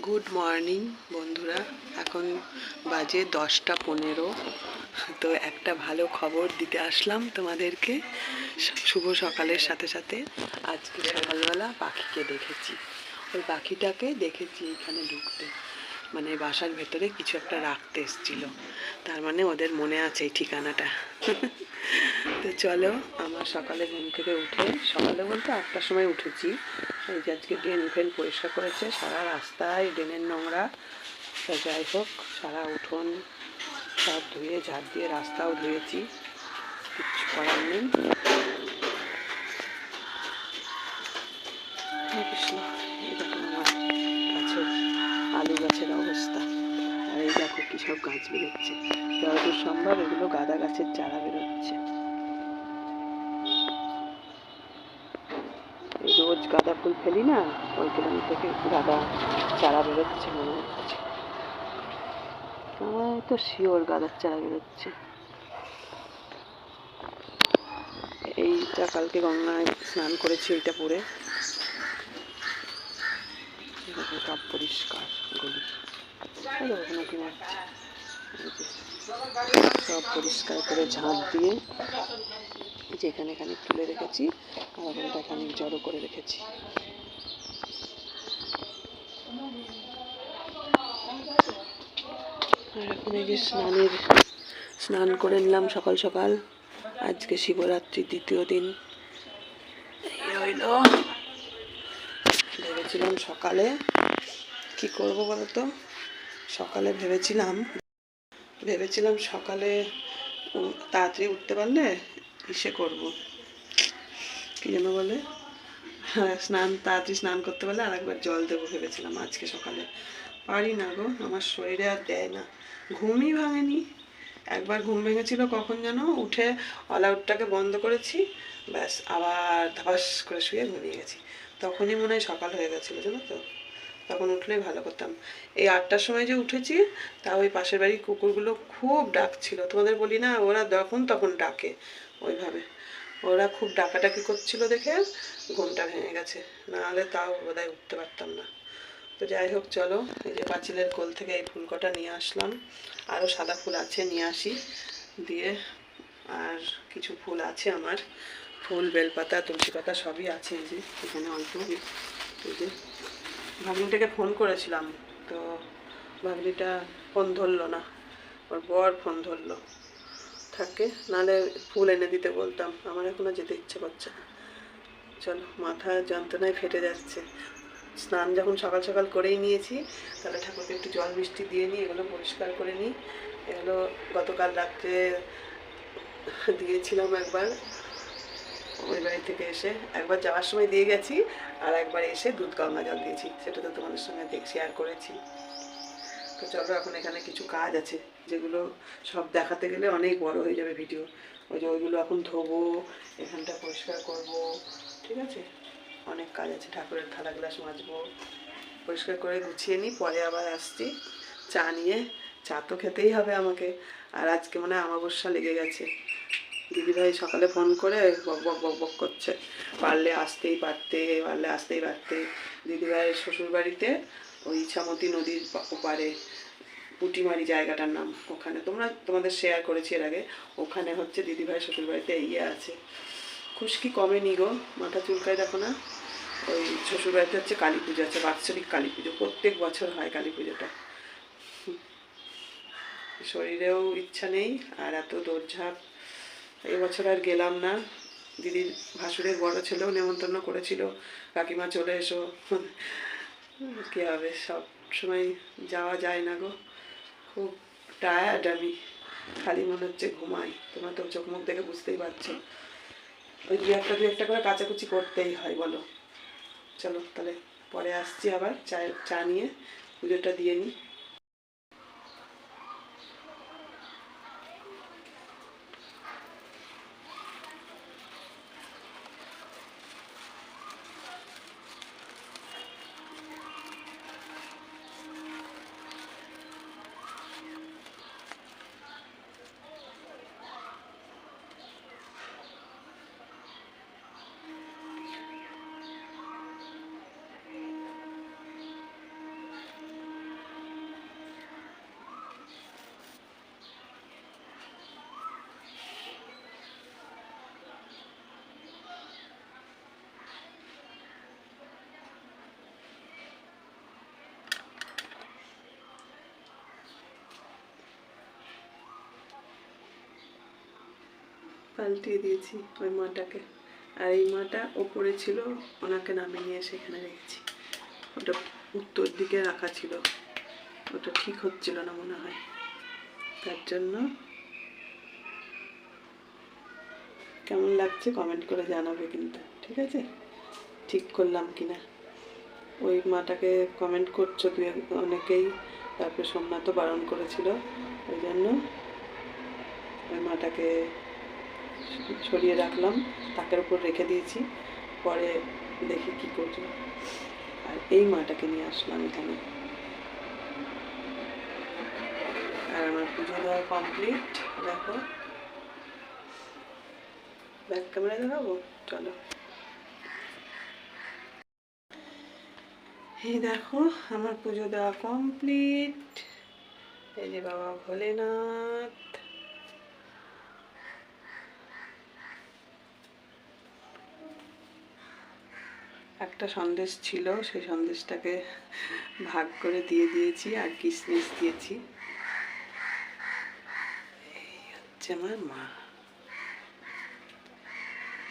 Good morning বন্ধুরা। এখন বাজে দশটা পনেরো। তো একটা ভালো খবর দিতে আসলাম তোমাদেরকে। শুভ সকালের সাথে সাথে। আজকে সকালবেলা পাখিকে দেখেছি। ওই পাখিটাকে দেখেছি এখানে ঢুকতে। মানে বাসার ভেতরে কিছু একটা রাখতে এসেছিল। তার মানে ওদের মনে আছে এই ঠিকানাটা। তো চলো, আমার সকালে ঘুম থেকে উঠে, সকালে বলতে আটটার সময় উঠেছি। এই যে আজকে ড্রেন ফ্রেন পরিষ্কার করেছে, সারা রাস্তায় ড্রেনের নোংরা। তো যাই হোক, সারা উঠোন সব ধুয়ে ঝাড় দিয়ে রাস্তাও ধুয়েছি, কিচ্ছু করার নেই। কৃষ্ণ আলু গাছের কী সব গাছ বেরোচ্ছে। যতদূর সম্ভব এগুলো গাঁদা গাছের চারা বেরোচ্ছে। রোজ গাঁদা ফুল ফেলি না ওইগুলো থেকে গাঁদা চারা বেরোচ্ছে মনে হচ্ছে। আমার তো শিওর গাঁদার চারা বেরোচ্ছে। এইটা কালকে গঙ্গায় স্নান করেছি এইটা পরে। সব পরিষ্কার, গলি। সব পরিষ্কার করে ঝাঁট দিয়ে যেখানে খানিক তুলে রেখেছি, আর ওখানটা খানিক জড়ো করে রেখেছি। আর এখন এই যে স্নানের, স্নান করে নিলাম সকাল সকাল। আজকে শিবরাত্রির দ্বিতীয় দিন। ভেবেছিলাম সকালে কি করব বলতো? সকালে ভেবেছিলাম ভেবেছিলাম সকালে তাড়াতাড়ি উঠতে পারলে ইসে করব। কি যেন বলে? হ্যাঁ স্নান, তাড়াতাড়ি স্নান করতে পারলে আর একবার জল দেবো ভেবেছিলাম আজকে সকালে। পারি না গো, আমার শরীরে আর দেয় না। ঘুমই ভাঙেনি। একবার ঘুম ভেঙেছিল কখন যেন? উঠে অল আউটটাকে বন্ধ করেছি, ব্যাস আবার ধাপাস করে শুয়ে ঘুমিয়ে গেছি। তখনই মনে হয় সকাল হয়ে গেছিল, জানো তো? তখন উঠলেই ভালো করতাম। এই আটটার সময় যে উঠেছি, তা ওই পাশের বাড়ির কুকুরগুলো খুব ডাকছিল। তোমাদের বলি না, ওরা যখন তখন ডাকে ওইভাবে। ওরা খুব ডাকাডাকি করছিল দেখে ঘুমটা ভেঙে গেছে। নাহলে তাও বোধহয় উঠতে পারতাম না। তো যাই হোক, চলো, এই যে পাঁচিলের কোল থেকে এই ফুল কটা নিয়ে আসলাম। আরও সাদা ফুল আছে, নিয়ে আসি। দিয়ে আর কিছু ফুল আছে আমার। ফুল, বেলপাতা, তুলসী পাতা সবই আছে এই যে, এখানে অল্প। এই যে ভাগ্নিটাকে ফোন করেছিলাম, তো ভাগ্নিটা ফোন ধরলো না। ওর বর ফোন ধরলো। থাকে, নাহলে ফুল এনে দিতে বলতাম। আমার এখনও যেতে ইচ্ছে করছে না। চলো, মাথা যন্ত্রণায় ফেটে যাচ্ছে। স্নান যখন সকাল সকাল করেই নিয়েছি, তাহলে ঠাকুরকে একটু জল মিষ্টি দিয়ে নিই এগুলো পরিষ্কার করে নিই। এগুলো গতকাল রাত্রে দিয়েছিলাম একবার। ওই বাড়ি থেকে এসে একবার যাওয়ার সময় দিয়ে গেছি, আর একবার এসে দুধ গঙ্গা জল দিয়েছি। সেটা তো তোমাদের সঙ্গে দেখ শেয়ার করেছি। তো চলো, এখন এখানে কিছু কাজ আছে, যেগুলো সব দেখাতে গেলে অনেক বড় হয়ে যাবে ভিডিও ওই যে ওইগুলো এখন ধোবো, এখানটা পরিষ্কার করব, ঠিক আছে? অনেক কাজ আছে, ঠাকুরের থালা গ্লাস মাজবো। পরিষ্কার করে গুছিয়ে নিই, পরে আবার আসছি। চা নিয়ে, চা তো খেতেই হবে আমাকে। আর আজকে মনে হয় আমাবস্যা লেগে গেছে। দিদিভাই সকালে ফোন করে বক বক বক বক করছে। পারলে আসতেই পারতে, পারলে আসতেই পারতে। দিদিভাইয়ের শ্বশুর বাড়িতে ওই ইছামতি নদীর ওপারে পুটিমারি জায়গাটার নাম ওখানে। তোমরা, তোমাদের শেয়ার করেছি এর আগে। ওখানে হচ্ছে দিদিভাই শ্বশুর বাড়িতে ইয়ে আছে। খুশকি কমেনি গো, মাথা চুলকায় দেখো না। ওই শ্বশুর বাড়িতে হচ্ছে কালী পুজো আছে, বাৎসরিক কালী পুজো। প্রত্যেক বছর হয় কালী পুজোটা। শরীরেও ইচ্ছা নেই আর এত দৌড়ঝাঁপ। এবছর আর গেলাম না। দিদির ভাসুরের বড় ছেলেও নেমন্তন্ন করেছিল। কাকিমা চলে এসো। কী হবে, সব সময় যাওয়া যায় না গো। খুব টায়ার্ড আমি। খালি মনে হচ্ছে ঘুমাই। তোমার তো চোখ মুখ দেখে বুঝতেই পারছ। ওই দু একটা দু একটা করে কাচাকুচি করতেই হয়, বলো। চলো, তাহলে পরে আসছি আবার। চা চা নিয়ে। পুজোটা দিয়ে নিই পাল্টিয়ে দিয়েছি ওই মাটাকে। আর এই মাটা ওপরে ছিল, ওনাকে নামিয়ে নিয়ে সেখানে রেখেছি। ওটা উত্তর দিকে রাখা ছিল। ওটা ঠিক হচ্ছিল না মনে হয়। তার জন্য কেমন লাগছে কমেন্ট করে জানাবে কিন্তু, ঠিক আছে? ঠিক করলাম কিনা। ওই মাটাকে কমেন্ট করছ তুই অনেকেই, তারপরে সোমনাথও বারণ করেছিল। ওই জন্য ওই মাটাকে সরিয়ে রাখলাম, তাকের উপর রেখে দিয়েছি। পরে দেখি কি করছ। আর এই মাটাকে নিয়ে আসলাম এখানে। আর আমার পুজো দেওয়া কমপ্লিট দেখো। ব্যাক ক্যামেরা দেখাবো? চলো। এই দেখো, আমার পুজো দেওয়া কমপ্লিট এই যে বাবা ভোলেনাথ। একটা সন্দেশ ছিল, সেই সন্দেশটাকে ভাগ করে দিয়ে দিয়েছি আর কিশমিশ দিয়েছি। হচ্ছে আমার মা।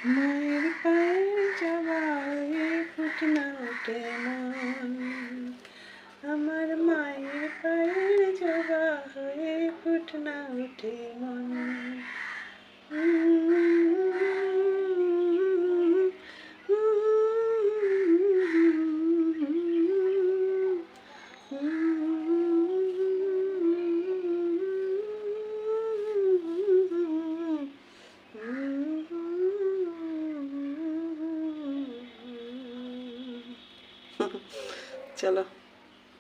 মায়ের পায়ে জবা হয়ে ফুটনা ওঠে মন। আমার মায়ের পায়ের জবা হয়ে ফুটনা ওঠে মন। চলো,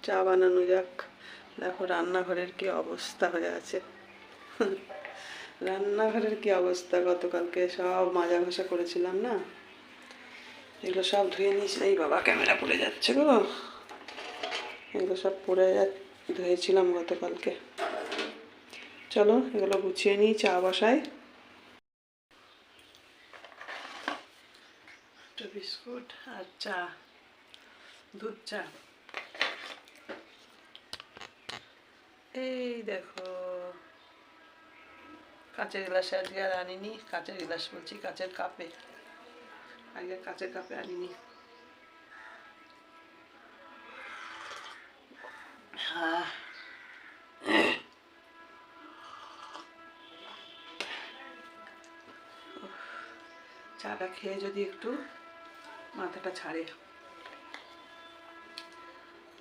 চা বানানো যাক। দেখো রান্নাঘরের কি অবস্থা হয়ে আছে। রান্নাঘরের কি অবস্থা? গতকালকে সব মাজা ঘষা করেছিলাম না? এগুলো সব ধুয়ে নিয়েছি। এই বাবা, ক্যামেরা পড়ে যাচ্ছে গো। এগুলো সব পড়ে যা, ধুয়েছিলাম গতকালকে। চলো, এগুলো গুছিয়ে নিই, চা বসাই। বিস্কুট আর চা, দুধ চা। এই দেখো। কাঁচের গ্লাসে আজকে আর আনিনি। কাঁচের গ্লাস বলছি, কাঁচের কাপে। আগে কাঁচের কাপে আনিনি। হ্যাঁ। চাটা খেয়ে যদি একটু মাথাটা ছাড়ে।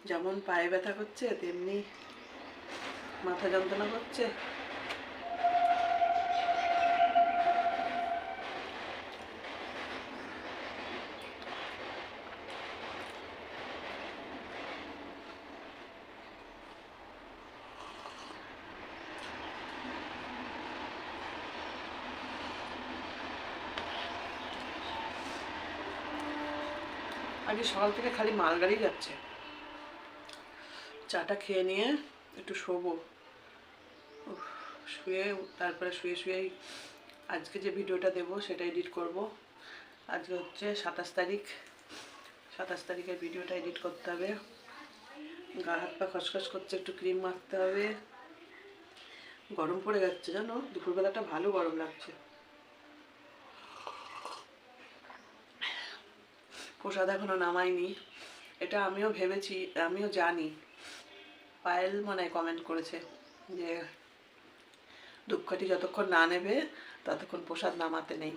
যেমন পায়ে ব্যথা করছে, তেমনি মাথা যন্ত্রণা করছে। আজকে সকাল থেকে খালি মালগাড়ি যাচ্ছে। চাটা খেয়ে নিয়ে একটু শোবো। শুয়ে, তারপরে শুয়ে শুয়েই আজকে যে ভিডিওটা দেবো সেটা এডিট করব। আজকে হচ্ছে সাতাশ তারিখ। সাতাশ তারিখের ভিডিওটা এডিট করতে হবে। গা হাত পা খসখস করছে, একটু ক্রিম মাখতে হবে। গরম পড়ে যাচ্ছে, জানো? দুপুরবেলাটা ভালো গরম লাগছে। প্রসাদ এখনও নামাইনি। এটা আমিও ভেবেছি, আমিও জানি। পায়েল মনে কমেন্ট করেছে যে ধূপকাঠি যতক্ষণ না নেবে, ততক্ষণ প্রসাদ নামাতে নেই।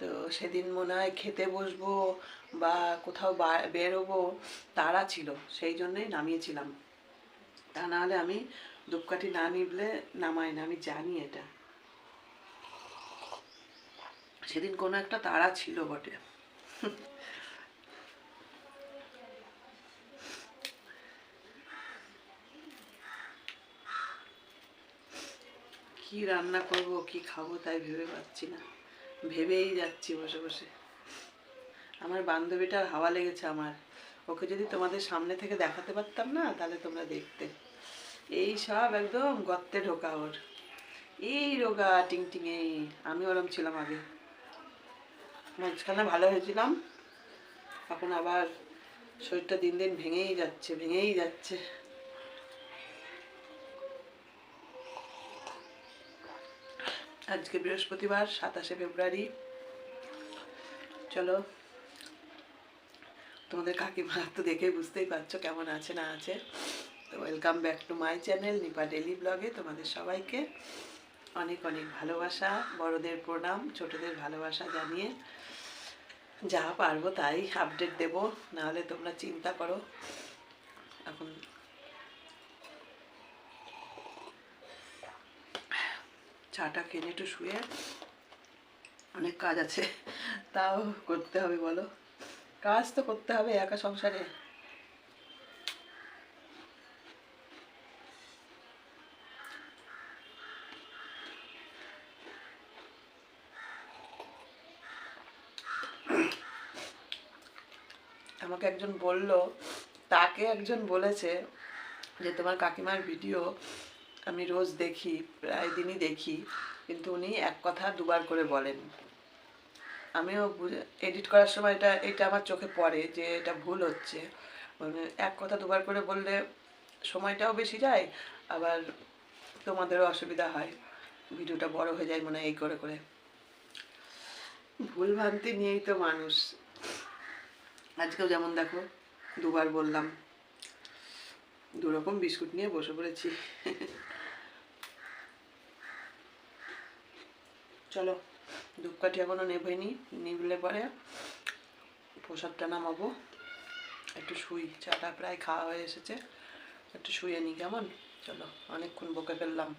তো সেদিন মনে হয় খেতে বসবো বা কোথাও বেরোবো, তারা ছিল, সেই জন্যই নামিয়েছিলাম। তা নাহলে আমি ধূপকাঠি না নিবলে নামাই না, আমি জানি এটা। সেদিন কোনো একটা তারা ছিল বটে। কি রান্না করব, কি খাব তাই ভেবে পাচ্ছি না। ভেবেই যাচ্ছি বসে বসে। আমার বান্ধবীটার হাওয়া লেগেছে আমার। ওকে যদি তোমাদের সামনে থেকে দেখাতে পারতাম না, তাহলে তোমরা দেখতে। এই সব একদম গর্তে ঢোকা ওর। এই রোগা টিং টিং এই আমি ওরম ছিলাম আগে। মাঝখানে ভালো হয়েছিলাম। এখন আবার শরীরটা দিন দিন ভেঙেই যাচ্ছে ভেঙেই যাচ্ছে। আজকে বৃহস্পতিবার, সাতাশে ফেব্রুয়ারি। চলো, তোমাদের কাকিমা তো দেখে বুঝতেই পারছ কেমন আছে না আছে। তো welcome back to my channel Nipa daily ব্লগে তোমাদের সবাইকে। অনেক অনেক ভালোবাসা, বড়দের প্রণাম, ছোটদের ভালোবাসা জানিয়ে। যা পারব তাই আপডেট দেবো, নাহলে তোমরা চিন্তা করো। এখন চাটা খেয়ে একটু শুয়ে। অনেক কাজ আছে। তাও করতে হবে, বলো। কাজ তো করতে হবে একা সংসারে। আমাকে একজন বলল, তাকে একজন বলেছে যে তোমার কাকিমার ভিডিও আমি রোজ দেখি, প্রায় দিনই দেখি, কিন্তু উনি এক কথা দুবার করে বলেন। আমিও এডিট করার সময় এটা এটা আমার চোখে পড়ে যে এটা ভুল হচ্ছে। মানে এক কথা দুবার করে বললে সময়টাও বেশি যায়, আবার তোমাদেরও অসুবিধা হয়। ভিডিওটা বড় হয়ে যায় মনে এই করে করে। ভুল ভ্রান্তি নিয়েই তো মানুষ। আজকেও যেমন দেখো, দুবার বললাম। দু রকম বিস্কুট নিয়ে বসে পড়েছি। চলো, ধূপকাঠি এখনও নেভেনি নিভলে পরে প্রসাদটা নামাবো। একটু শুই, চাটা প্রায় খাওয়া হয়ে এসেছে। একটু শুয়ে নিই কেমন? চলো, অনেকক্ষণ বকে ফেললাম।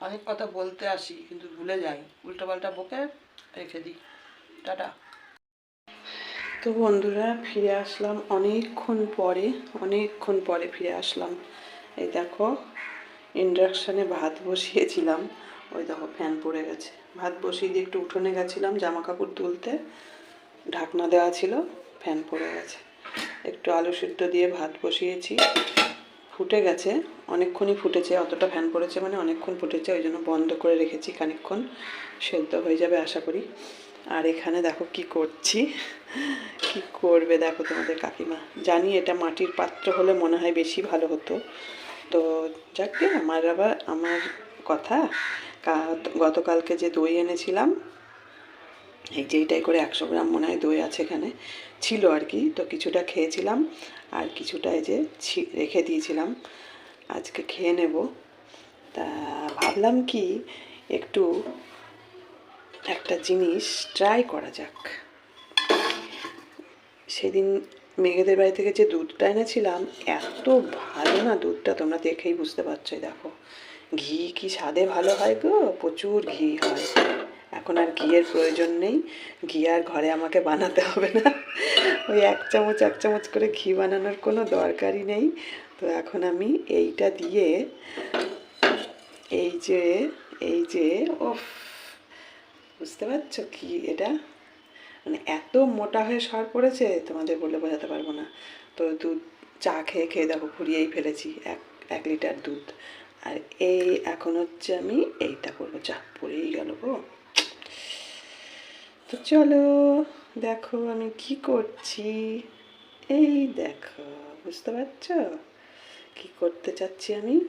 অনেক কথা বলতে আসি, কিন্তু ভুলে যাই। উল্টোপাল্টা বকে রেখে দিই। টাটা। তো বন্ধুরা, ফিরে আসলাম অনেকক্ষণ পরে অনেকক্ষণ পরে ফিরে আসলাম। এই দেখো, ইন্ডাকশানে ভাত বসিয়েছিলাম। ওই দেখো ফ্যান পড়ে গেছে। ভাত বসিয়ে দিয়ে একটু উঠোনে গেছিলাম জামা কাপড় তুলতে। ঢাকনা দেওয়া ছিল, ফ্যান পড়ে গেছে। একটু আলু সিদ্ধ দিয়ে ভাত বসিয়েছি। ফুটে গেছে, অনেকক্ষণই ফুটেছে, অতটা ফ্যান পড়েছে মানে অনেকক্ষণ ফুটেছে, ওই জন্য বন্ধ করে রেখেছি খানিকক্ষণ। সেদ্ধ হয়ে যাবে আশা করি। আর এখানে দেখো কি করছি। কি করবে দেখো তোমাদের কাকিমা। জানি এটা মাটির পাত্র হলে মনে হয় বেশি ভালো হতো। তো যাকে আমার আবার, আমার কথা গতকালকে যে দই এনেছিলাম, এই যেইটাই করে একশো গ্রাম মনে হয় দই আছে এখানে, ছিল আর কি। তো কিছুটা খেয়েছিলাম আর কিছুটা এই যে রেখে দিয়েছিলাম। আজকে খেয়ে নেব। তা ভাবলাম কি, একটু একটা জিনিস ট্রাই করা যাক। সেদিন মেঘেদের বাড়ি থেকে যে দুধটা এনেছিলাম, এত ভালো না দুধটা, তোমরা দেখেই বুঝতে পারছ দেখো। ঘি কি স্বাদে ভালো হয় গো? প্রচুর ঘি হয়। এখন আর ঘিয়ের প্রয়োজন নেই। ঘি আর ঘরে আমাকে বানাতে হবে না। ওই এক চামচ এক চামচ করে ঘি বানানোর কোনো দরকারই নেই। তো এখন আমি এইটা দিয়ে এই যে এই যে ও বুঝতে পারছ কি এটা? মানে এত মোটা হয়ে সর পড়েছে, তোমাদের বলে বোঝাতে পারব না। তো দুধ চা খেয়ে খেয়ে দেখো ফুরিয়েই ফেলেছি। এক এক লিটার দুধ। আর এই, এখন হচ্ছে আমি এইটা করব। চা পড়েই গেল গো। তো চলো, দেখো আমি কি করছি। এই দেখো, বুঝতে পারছ? কি করতে চাচ্ছি আমি?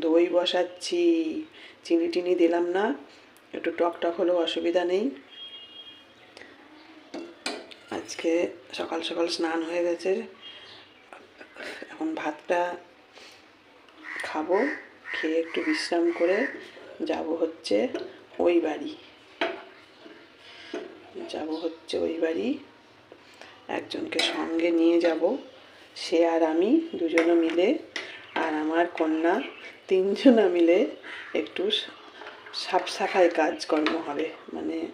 দই বসাচ্ছি। চিনি টিনি দিলাম না। একটু টক টক হলেও অসুবিধা নেই। আজকে সকাল সকাল স্নান হয়ে গেছে। এখন ভাতটা খাব। খেয়ে একটু বিশ্রাম করে যাব হচ্ছে ওই বাড়ি। যাব হচ্ছে ওই বাড়ি। একজনকে সঙ্গে নিয়ে যাব। সে আর আমি দুজনে মিলে আর আমার কন্যা তিনজনা মিলে একটু সাফ সাফাই কাজকর্ম হবে। মানে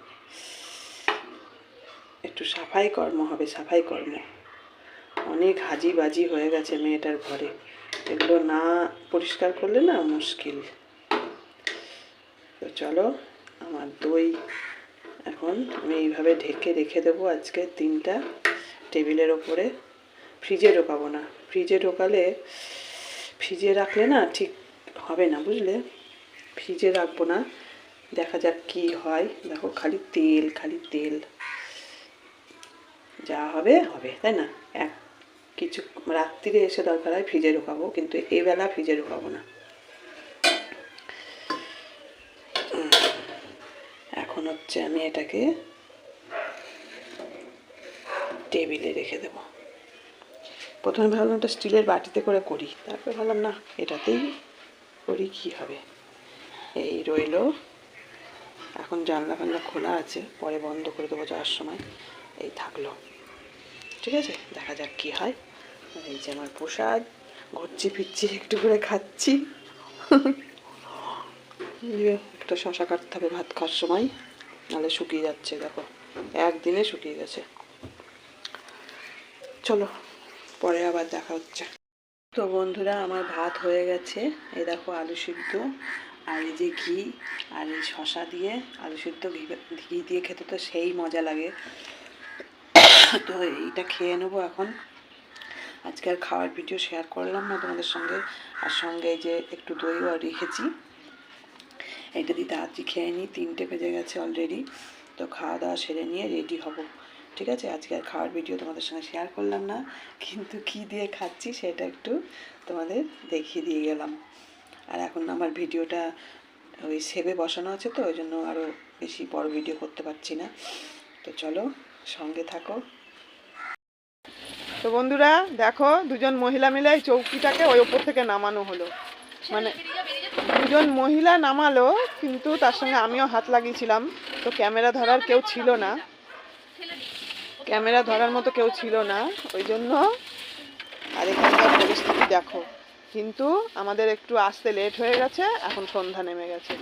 একটু সাফাই কর্ম হবে, সাফাই কর্ম। অনেক হাজি বাজি হয়ে গেছে মেয়েটার ঘরে। এগুলো না পরিষ্কার করলে না মুশকিল। তো চলো, আমার দই এখন আমি এইভাবে ঢেকে রেখে দেবো আজকে তিনটা টেবিলের ওপরে। ফ্রিজে ঢোকাবো না। ফ্রিজে ঢোকালে, ফ্রিজে রাখলে না ঠিক হবে না, বুঝলে? ফ্রিজে রাখব না। দেখা যাক কি হয়। দেখো, খালি তেল খালি তেল। যা হবে হবে, তাই না? এক কিছু রাত্রিরে এসে দরকার হয় ফ্রিজে ঢোকাবো, কিন্তু এবেলা ফ্রিজে ঢোকাবো না। এখন হচ্ছে আমি এটাকে টেবিলে রেখে দেব। প্রথমে ভাবলাম একটা স্টিলের বাটিতে করে করি, তারপর ভাবলাম না, এটাতেই করি, কী হবে? এই রইল। এখন জানলা ফানলা খোলা আছে, পরে বন্ধ করে দেবো যাওয়ার সময়। এই থাকল। ঠিক আছে? দেখা যাক কি হয়। এই যে আমার প্রসাদ, ঘুরছি ফিরছি, একটু করে খাচ্ছি। একটা শশা কাটতে হবে, ভাত খাওয়ার সময়। নাহলে শুকিয়ে যাচ্ছে, দেখো। একদিনে শুকিয়ে গেছে। চলো, পরে আবার দেখা হচ্ছে। তো বন্ধুরা, আমার ভাত হয়ে গেছে। এই দেখো আলু সিদ্ধ আর এই যে ঘি আর এই শশা দিয়ে, আলু সিদ্ধ ঘি ঘি দিয়ে খেতে তো সেই মজা লাগে। তো এইটা খেয়ে নেব এখন। আজকে আর খাওয়ার ভিডিও শেয়ার করলাম না তোমাদের সঙ্গে। আর সঙ্গে যে একটু দইও রেখেছি। এটা দিয়ে তাড়াতাড়ি খেয়ে নিই, তিনটে বেজে গেছে অলরেডি তো খাওয়া দাওয়া সেরে নিয়ে রেডি হব। ঠিক আছে? আজকে আর খাওয়ার ভিডিও তোমাদের সঙ্গে শেয়ার করলাম না। কিন্তু কী দিয়ে খাচ্ছি সেটা একটু তোমাদের দেখিয়ে দিয়ে গেলাম। আর এখন আমার ভিডিওটা ওই সেভে বসানো আছে তো, ওই জন্য আরও বেশি বড় ভিডিও করতে পারছি না। তো চলো সঙ্গে থাকো। তো বন্ধুরা, দেখো, দুজন মহিলা মিলে এই চৌকিটাকে ওই ওপর থেকে নামানো হলো। মানে দুজন মহিলা নামালো, কিন্তু তার সঙ্গে আমিও হাত লাগিয়েছিলাম। তো ক্যামেরা ধরার কেউ ছিল না। ক্যামেরা ধরার মতো কেউ ছিল না। ওই জন্য আর এখানকার পরিস্থিতি দেখো। কিন্তু আমাদের একটু আসতে লেট হয়ে গেছে, এখন সন্ধ্যা নেমে গেছে।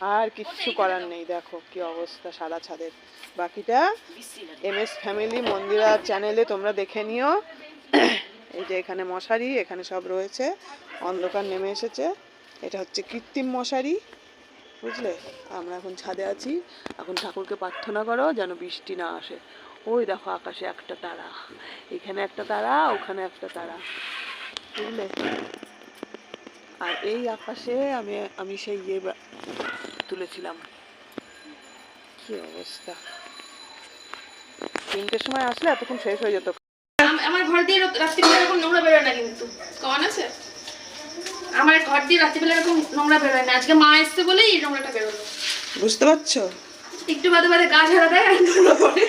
আর কিচ্ছু করার নেই দেখো কি অবস্থা সারা ছাদের। বাকিটা এম এস ফ্যামিলি মন্দিরা চ্যানেলে তোমরা দেখে নিও। এই যে এখানে মশারি এখানে সব রয়েছে। অন্ধকার নেমে এসেছে। এটা হচ্ছে কৃত্রিম মশারি বুঝলে? আমরা এখন ছাদে আছি। এখন ঠাকুরকে প্রার্থনা করো যেন বৃষ্টি না আসে। ওই দেখো আকাশে একটা তারা। এখানে একটা তারা ওখানে একটা তারা। বুঝলে? আর এই আকাশে আমি আমি সেই ইয়ে তুলেছিলাম। কি অবস্থা? তিনটের সময় আসলে এতক্ষণ শেষ হয়ে যেত। আমার ঘর দিয়ে রাত- রাত্রিবেলা এরকম নোংরা বেরোয় না কিন্তু। কমান আছে? আমার ঘর দিয়ে রাত্রিবেলা এরকম নোংরা বেরোয় না। আজকে মা এসছে বলেই এই নোংরাটা বেরোলো। বুঝতে পারছ? একটু বাদে বাদে গা ঝাড়া দেয় আর ধুলো পড়ে।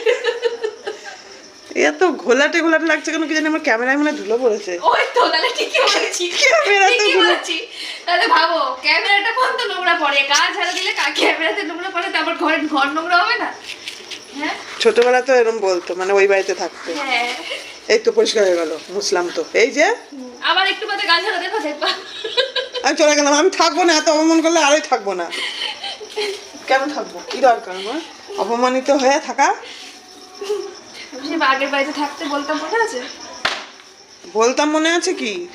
এত ঘোলাটে ঘোলাটে লাগছে কেন কি জানি আমার ক্যামেরায় মনে ধুলো পড়েছে। ওই তো তাহলে ঠিকই বলেছি। ক্যামেরাতে ঠিকই ধুলো। বলেছি। তাহলে ভাবো ক্যামেরাটা কোন তো নোংরা পড়ে? গা ঝাড়া দিলে কা- ক্যামেরাতে নোংরা পড়ে তারপর ঘরের ঘর নোংরা হবে না? হ্যাঁ? ছোটবেলা তো এরকম বলতো মানে ওই বাড়িতে থাকতো। হ্যাঁ। এই তো পরিষ্কার হয়ে গেল মুসলাম তো। এই যে? আবার একটু বাদে গা ঝাড়া দেখো দেখবা আমি চলে গেলাম আমি থাকব না এত অপমান করলে আরোই থাকব না। কেন থাকব? কি দরকার আমার? অপমানিত হয়ে থাকা? আগের বাড়িতে থাকতে বলতাম মনে আছে? বলতাম মনে আছে কি?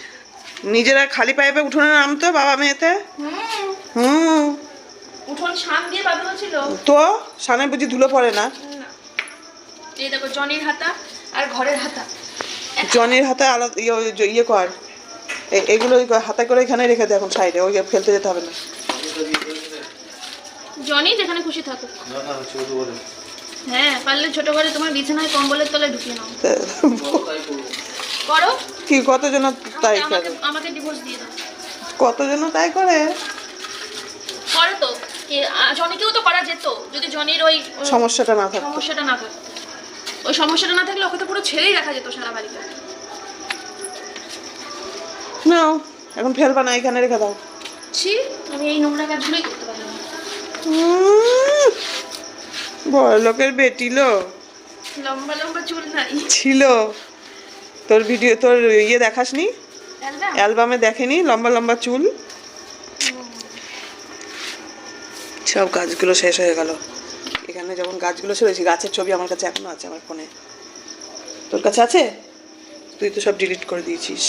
নিজেরা খালি পাইপে উঠোনে নামতো বাবা মেয়েতে? হুম। উঠোন দিয়ে বাঁধানো ছিল তো? সামনে বুঝি ধুলো পড়ে না। এই দেখো জনির হাতা আর ঘরের হাতা। জনির হাতে আলাদা ইয়ে ইয়ে কর। এ- এগুলো ওই হাতে করে এখানে রেখে দে এখন সাইডে ওই ফেলতে যেতে হবে না। জনি যেখানে খুশি থাকুক। না হ্যাঁ পারলে ছোট করে তোমার বিছানায় কম্বলের তলায় ঢুকিয়ে নাও। করো। কি কতজন তাই আমাকে করে? আমাকে ডিভোর্স দিয়ে দাও। কতজন তাই করে? করে তো। জনিকেও তো করা যেত। যদি জনির ওই সমস্যাটা না থাকতো। সমস্যাটা না থাকতো ওই সমস্যাটা না থাকলে ওকে তো পুরো ছেড়েই রাখা যেত সারা বাড়িতে নাও এখন ফেলবা না এখানে রেখে দাও। ছি আমি এই নোংরা কাজগুলোই করতে পারি না। বড় লোকের বেটিলো লম্বা লম্বা চুল নাই। ছিল। তোর ভিডিও তোর ইয়ে দেখাসনি অ্যালবাম অ্যালবামে দেখেনি? লম্বা লম্বা চুল? সব গাছগুলো শেষ হয়ে গেল। এখানে যখন গাছগুলো ছিল গাছের ছবি আমার কাছে এখনও আছে আমার ফোনে। তোর কাছে আছে? তুই তো সব ডিলিট করে দিয়েছিস।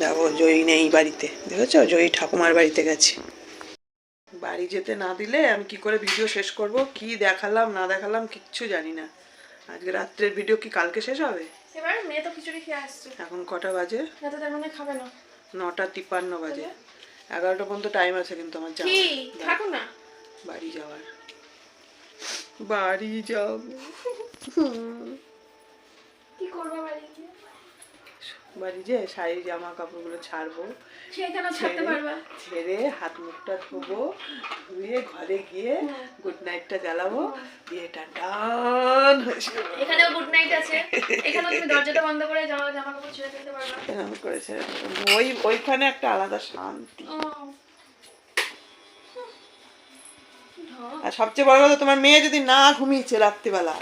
দেখো জয়ী নেই বাড়িতে। দেখেছ? জয়ী ঠাকুমার বাড়িতে গেছে। বাড়ি যেতে না দিলে আমি কি করে ভিডিও শেষ করব? কি দেখালাম না দেখালাম কিচ্ছু জানি না। আজকে রাত্রের ভিডিও কি কালকে শেষ হবে? এবার মেয়ে তো খিচুড়ি খেয়ে আসছে। এখন কটা বাজে? যাতে তার মানে খাবে না। নটা তিপ্পান্ন বাজে। এগারোটা পর্যন্ত টাইম আছে কিন্তু আমার কি? যাওয়ার। থাকো না। বাড়ি যাওয়ার। বাড়ি যাব। কি করবে বাড়ি গিয়ে? বাড়ি যে শাড়ি জামা কাপড়গুলো ছাড়বো। ছেড়ে পারবা। ছেড়ে হাত মুখটা ধোবো ধুয়ে ঘরে গিয়ে গুড নাইটটা জ্বালাবো দিয়ে এখানেও গুড নাইট আছে। এখানেও তুমি দরজাটা বন্ধ করে জামা জামা কাপড় ছেড়ে ফেলতে পারবা। ওই ওইখানে একটা আলাদা শান্তি। আর সবচেয়ে বড় কথা তোমার মেয়ে যদি না ঘুমিয়েছে রাত্রিবেলা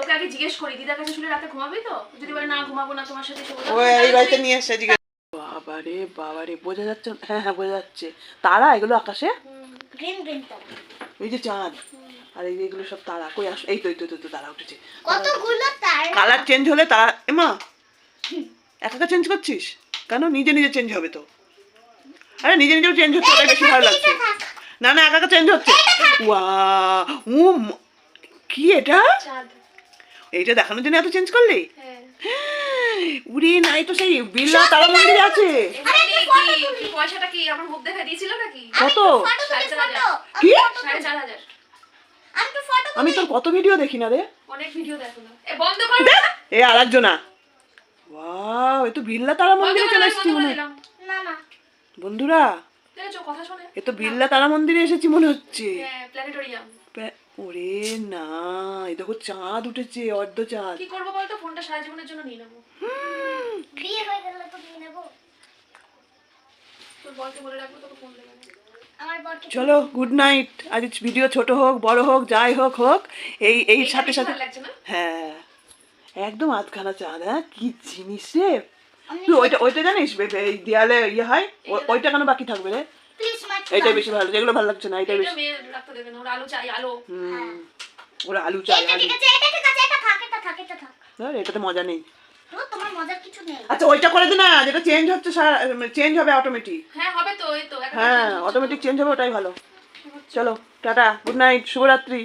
ওকে আগে জিজ্ঞেস করি। দিদার কাছে শুনে রাতে ঘুমাবি তো? যদি বলে না ঘুমাবো না তোমার সাথে শোবো ও এই বাড়িতে নিয়ে এসে জিজ্ঞেস বাবারে বাবারে বোঝা যাচ্ছে? হ্যাঁ হ্যাঁ বোঝা যাচ্ছে। তারা এগুলো আকাশে? গ্রিন গ্রিন এই যে চাঁদ। আর এই এগুলো সব তারা কই আস? এই তো এই তো তো, তারা উঠেছে। কতগুলো তার? কালার চেঞ্জ হলে তারা এমা একা চেঞ্জ করছিস? কেন? নিজে নিজে চেঞ্জ হবে তো। আরে নিজে নিজেও চেঞ্জ হচ্ছে ওটাই বেশি ভালো লাগছে। না না একা চেঞ্জ হচ্ছে। ওয়া ও কি এটা? এইটা দেখানোর জন্য এত চেঞ্জ করলি? হ্যাঁ। উড়ে নাই তো সেই বিল্লা তারা মন্দিরে আছে। এমনি কি কি পয়সাটা কি আমার মুখ দেখা দিয়েছিল নাকি? কত। কি? আমি তো ফটো আমি তোর কত ভিডিও দেখি না রে? অনেক ভিডিও দেখো না। এ বন্ধ কর। এ আর একজনা ওয়াও এ তো বিল্লা তারা মন্দিরে চলে এসেছি মনে হয়। না না। বন্ধুরা দেখেছ কথা শুনে। এ তো বিল্লা তারা মন্দিরে এসেছি মনে হচ্ছে। হ্যাঁ প্ল্যানেটোরিয়াম ওরে না এই দেখো চাঁদ উঠেছে অর্ধ চাঁদ। কি করব বলতো? ফোনটা সারা জীবনের জন্য নিয়ে নেব। বিয়ে হয়ে গেলে তো নিয়ে নেব। তোর বরকে বলে রাখব তোকে ফোন দেবে। না। আমার বরকে চলো গুড নাইট আজ ভিডিও ছোট হোক বড় হোক যাই হোক হোক। এই এই সাথে সাথে হ্যাঁ। একদম আধখানা চাঁদ হ্যাঁ? কি জিনিস রে? তুই ওইটা ওইটা জানিস? এই দেয়ালে ইয়ে হয়? ওইটা কেন বাকি থাকবে রে? এইটাই বেশি ভালো যেগুলো ভালো লাগছে না এটাই এটা বেশি। দেবে না ওর আলু চাই আলো। হুম ওরা আলু চাই এটা আলু। ঠিক আছে এটা ঠিক আছে এটা থাক এটা থাক এটা থাক। এটাতে মজা নেই। তো তোমার মজার কিছু নেই। আচ্ছা ওইটা করে দে না যেটা চেঞ্জ হচ্ছে চেঞ্জ হবে অটোমেটিক হ্যাঁ হবে তো এই তো হ্যাঁ অটোমেটিক চেঞ্জ হবে ওটাই ভালো। চলো টাটা গুড নাইট শুভরাত্রি।